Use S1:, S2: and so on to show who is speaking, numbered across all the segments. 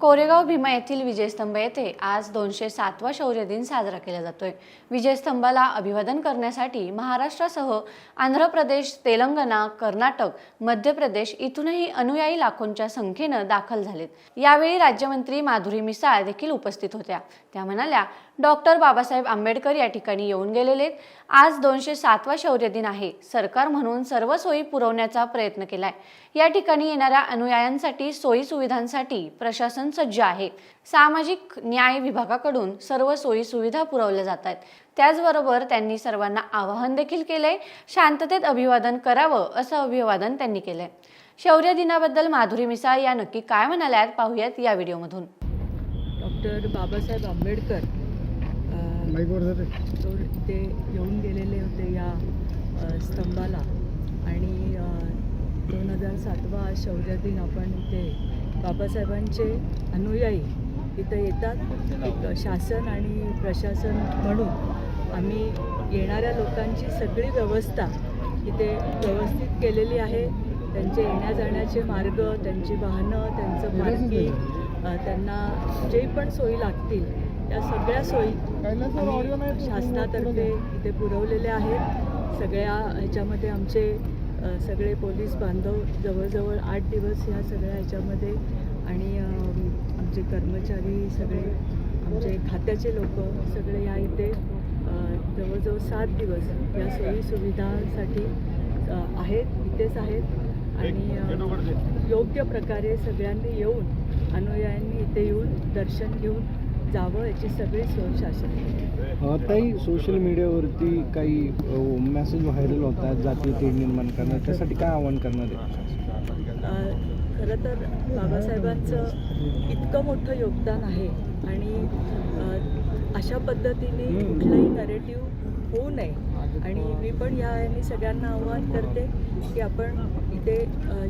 S1: कोरेगाव भीमा येथील विजयस्तंभ येथे आज दोनशे सातवा शौर्य दिन साजरा केला जातोय. विजयस्तंभाला अभिवादन करण्यासाठी महाराष्ट्रासह आंध्र प्रदेश तेलंगणा कर्नाटक मध्य प्रदेश इथूनही अनुयायी लाखोंच्या संख्येनं दाखल झालेत. यावेळी राज्यमंत्री माधुरी मिसाळ देखील उपस्थित होत्या. त्या म्हणाल्या डॉक्टर बाबासाहेब आंबेडकर या ठिकाणी येऊन गेलेले आज दोनशे सातवा शौर्य दिन आहे. सरकार म्हणून सर्व सोयी पुरवण्याचा प्रयत्न केलाय. या ठिकाणी येणाऱ्या अनुयायांसाठी सोयी सुविधांसाठी प्रशासन सज्ज आहे सामाजिक न्याय विभागाकडून सर्व सोयी सुविधा पुरवल्या जात आहेत. त्याचबरोबर त्यांनी सर्वांना आवाहन देखील केलंय शांततेत अभिवादन करावं असं अभिवादन त्यांनी केलंय. शौर्य दिनाबद्दल माधुरी मिसाळ या नक्की काय म्हणाल्यात पाहूयात या व्हिडिओमधून.
S2: डॉक्टर बाबासाहेब आंबेडकर तो ते येऊन गेलेले होते या स्तंभाला. आणि दोन हजार सातवा शौर्य दिन आपण इथे बाबासाहेबांचे अनुयायी इथं येतात. एक शासन आणि प्रशासन म्हणून आम्ही येणाऱ्या लोकांची सगळी व्यवस्था इथे व्यवस्थित केलेली आहे. त्यांचे येण्या जाण्याचे मार्ग त्यांची वाहनं त्यांचं पार्किंग त्यांना जे पण सोयी लागतील त्या सगळ्या सोयी शासनातर्फे इथे पुरवलेल्या आहेत. सगळ्या ह्याच्यामध्ये आमचे सगळे पोलीस बांधव जवळजवळ आठ दिवस ह्या सगळ्या ह्याच्यामध्ये आणि आमचे कर्मचारी सगळे आमचे खात्याचे लोक सगळे या इथे जवळजवळ सात दिवस या सोयी सुविधांसाठी आहेत इथेच आहेत. आणि योग्य प्रकारे सगळ्यांनी येऊन अनुयायांनी इथे येऊन दर्शन घेऊन जावं याची सगळी सोय शासन.
S3: ताई सोशल मीडियावरती काही मेसेज व्हायरल होतात जातीय तेढ निर्माण करणार त्यासाठी काय आव्हान करणार आहे?
S2: खरं तर बाबासाहेबांचं इतकं मोठं योगदान आहे. आणि अशा पद्धतीने कुठलाही नरेटिव्ह होऊ नये. आणि मी पण या यांनी सगळ्यांना आव्हान करते की आपण इथे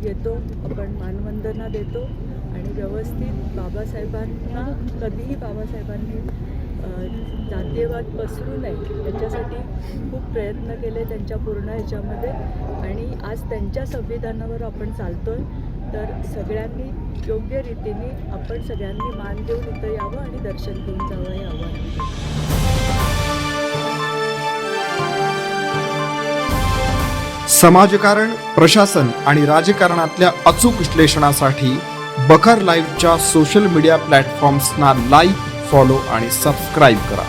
S2: येतो आपण मानवंदना देतो आणि व्यवस्थित बाबासाहेबांना कधीही बाबासाहेबांनी जातीयवाद पसरू नये याच्यासाठी खूप प्रयत्न केले त्यांच्या पूर्ण ह्याच्यामध्ये. आणि आज त्यांच्या संविधानावर आपण चालतो आहे तर सगळ्यांनी योग्य रीतीने आपण सगळ्यांनी मान देऊन इथं यावं आणि दर्शन घेऊन जावं हे आव्हान.
S4: समाजकारण प्रशासन आणि राजकारणातल्या अचूक विश्लेषणासाठी बखर लाईव्हच्या सोशल मीडिया प्लॅटफॉर्म्सना लाईक फॉलो आणि सबस्क्राईब करा.